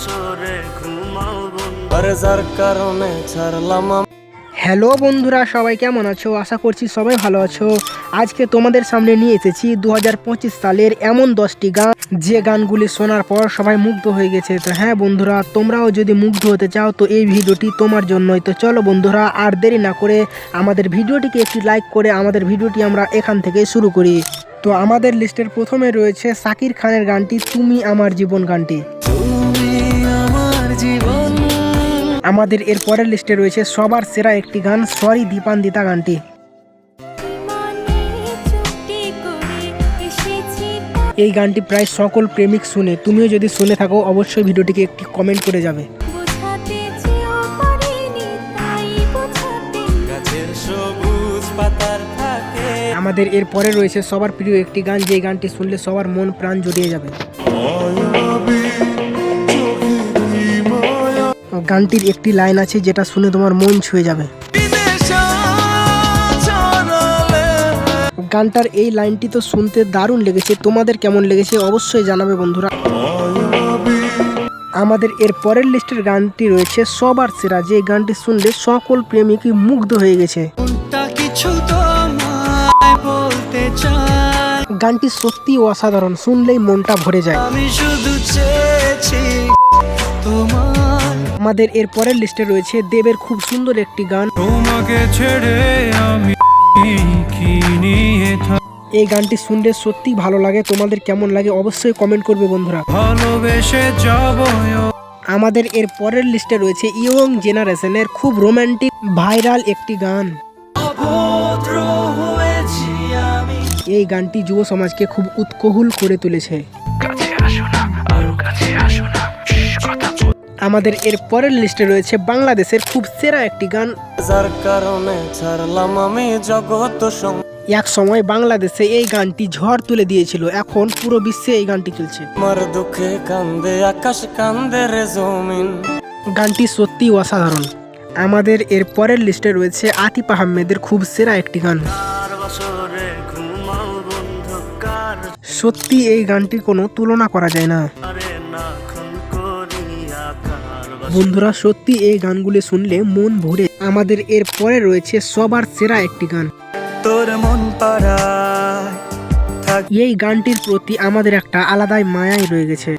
বছরে ঘুমাও বন্ধু। যার কারণে ছাড়লাম হ্যালো বন্ধুরা সবাই কেমন আছো? আশা করছি সবাই ভালো আছো। আজকে তোমাদের সামনে নিয়ে এসেছি দু হাজার পঁচিশ সালের এমন দশটি গান। যে গানগুলি শোনার পর সবাই মুগ্ধ হয়ে গেছে। তো হ্যাঁ বন্ধুরা তোমরাও যদি মুগ্ধ হতে চাও তো এই ভিডিওটি তোমার জন্যই। তো চলো বন্ধুরা আর দেরি না করে আমাদের ভিডিওটিকে একটি লাইক করে আমাদের ভিডিওটি আমরা এখান থেকে শুরু করি। তো আমাদের লিস্টের প্রথমে রয়েছে সাকির খানের গানটি তুমি আমার জীবন গানটি। জীবন। আমাদের এর পরের লিস্টে রয়েছে সবার সেরা একটি গান সরি দীপান দিতা গানটি। এই গানটি প্রায় সকল প্রেমিক শুনে তুমিও যদি শুনে থাকো অবশ্যই ভিডিওটিকে একটি কমেন্ট করে যাবে। আমাদের এর পরে রয়েছে সবার প্রিয় একটি গান যে গানটি শুনলে সবার মন প্রাণ জড়িয়ে যাবে। গানটির একটি লাইন আছে যেটা শুনে তোমার মন ছুঁয়ে যাবে। গানটার এই লাইনটি তো শুনতে দারুণ লেগেছে। তোমাদের কেমন লেগেছে অবশ্যই জানাবে বন্ধুরা। আমাদের এর পরের লিস্টের গানটি রয়েছে, সবার সেরা। যে গানটি শুনলে সকল প্রেমিকই মুগ্ধ হয়ে গেছে। গানটি সত্যি অসাধারণ, শুনলেই মনটা ভরে যায়। আমি শুধু তোমার আমাদের এর পরের লিস্টে রয়েছে দেবের খুব সুন্দর একটি গান। তোমাকে ছেড়ে আমি এই গানটি শুনলে সত্যি ভালো লাগে তোমাদের কেমন লাগে অবশ্যই কমেন্ট করবে বন্ধুরা। ভালোবেসে যাব আমাদের এর পরের লিস্টে রয়েছে ইয়ং জেনারেশনের খুব রোমান্টিক ভাইরাল একটি গান। এই গানটি যুব সমাজকে খুব উৎকহুল করে তুলেছে। আমাদের এর পরের লিস্টে রয়েছে বাংলাদেশের খুব সেরা একটি গান। যার কারণে ছাড়লাম আমি জগৎ এক সময় বাংলাদেশে এই গানটি ঝড় তুলে দিয়েছিল এখন পুরো বিশ্বে এই গানটি চলছে। আমার দুঃখে কান্দে আকাশ কান্দে রে জমিন। গানটি সত্যি অসাধারণ। আমাদের এর পরের লিস্টে রয়েছে আতিফ আহমেদের খুব সেরা একটি গান। সত্যি এই গানটির কোনো তুলনা করা যায় না। বন্ধুরা সত্যি এই গানগুলি শুনলে মন ভরে আমাদের এর পরে রয়েছে সবার সেরা একটি গান। তোর মন এই গানটির প্রতি আমাদের একটা আলাদাই মায়াই রয়ে গেছে।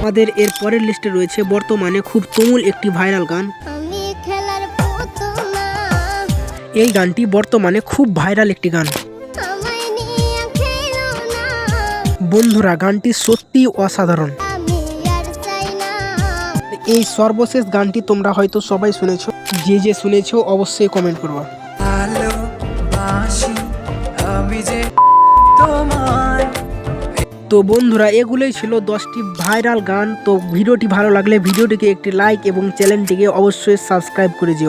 আমাদের এর পরের লিস্টে রয়েছে বর্তমানে খুব তুমুল একটি ভাইরাল গান। আমি খেলার পুতুলা এই গানটি বর্তমানে খুব ভাইরাল একটি গান। বন্ধুরা গানটি সত্যি অসাধারণ। এই সর্বশেষ গানটি তোমরা হয়তো সবাই শুনেছো। যে যে শুনেছো অবশ্যই কমেন্ট করব। তো বন্ধুরা এগুলোই ছিল দশটি ভাইরাল গান। তো ভিডিওটি ভালো লাগলে ভিডিওটিকে একটি লাইক এবং চ্যানেলটিকে অবশ্যই সাবস্ক্রাইব করে দিও।